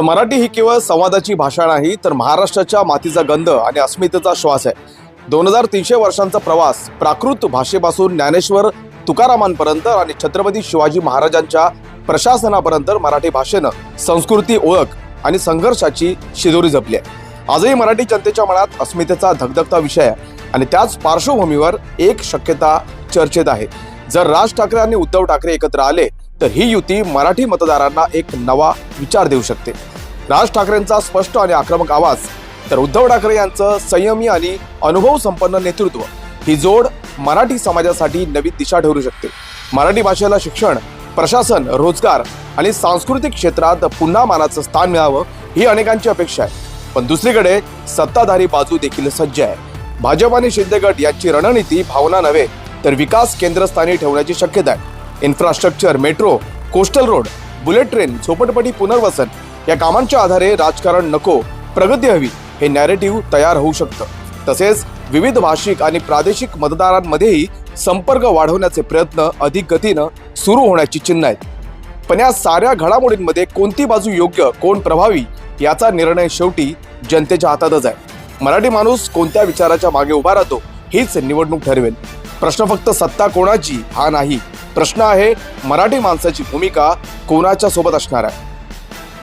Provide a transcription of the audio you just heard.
तर मराठी ही केवळ संवादाची भाषा नाही तर महाराष्ट्राच्या मातीचा गंध आणि अस्मितेचा श्वास आहे. दोन हजार तीनशे वर्षांचा प्रवास प्राकृत भाषेपासून ज्ञानेश्वर तुकारामांपर्यंत आणि छत्रपती शिवाजी महाराजांच्या प्रशासनापर्यंत मराठी भाषेनं संस्कृती ओळख आणि संघर्षाची शिदोरी जपली आहे. आजही मराठी जनतेच्या मनात अस्मितेचा धगधगता विषय आहे आणि त्याच पार्श्वभूमीवर एक शक्यता चर्चेत आहे. जर राज ठाकरे आणि उद्धव ठाकरे एकत्र आले तर ही युती मराठी मतदारांना एक नवा विचार देऊ शकते. राज ठाकरेंचा स्पष्ट आणि आक्रमक आवाज तर उद्धव ठाकरे यांचं संयमी आणि अनुभव संपन्न नेतृत्व ही जोड मराठी समाजासाठी नवी दिशा ठरू शकते. मराठी भाषेला शिक्षण प्रशासन रोजगार आणि सांस्कृतिक क्षेत्रात पुन्हा मानाचं स्थान मिळावं ही अनेकांची अपेक्षा आहे. पण दुसरीकडे सत्ताधारी बाजू देखील सज्ज आहे. भाजप आणि शिंदे गट यांची रणनीती भावना नव्हे तर विकास केंद्रस्थानी ठेवण्याची शक्यता आहे. Infrastructure metro coastal road bullet train झोपटपटी पुनर्वसन या कामांच्या आधारे राजकारण नको प्रगती हवी हे नॅरेटिव्ह तयार होऊ शकतं. तसेच विविध भाषिक आणि प्रादेशिक मतदारांमध्येही संपर्क वाढवण्याचे प्रयत्न अधिक गतीनं सुरू होण्याची चिन्ह आहेत. पण या साऱ्या घडामोडींमध्ये कोणती बाजू योग्य कोण प्रभावी याचा निर्णय शेवटी जनतेच्या हातातच आहे. मराठी माणूस कोणत्या विचाराच्या मागे उभा राहतो हीच निवडणूक ठरवेल. प्रश्न फक्त सत्ता कोणाची हा नाही. प्रश्न आहे मराठी माणसाची भूमिका कोणाच्या सोबत असणार आहे?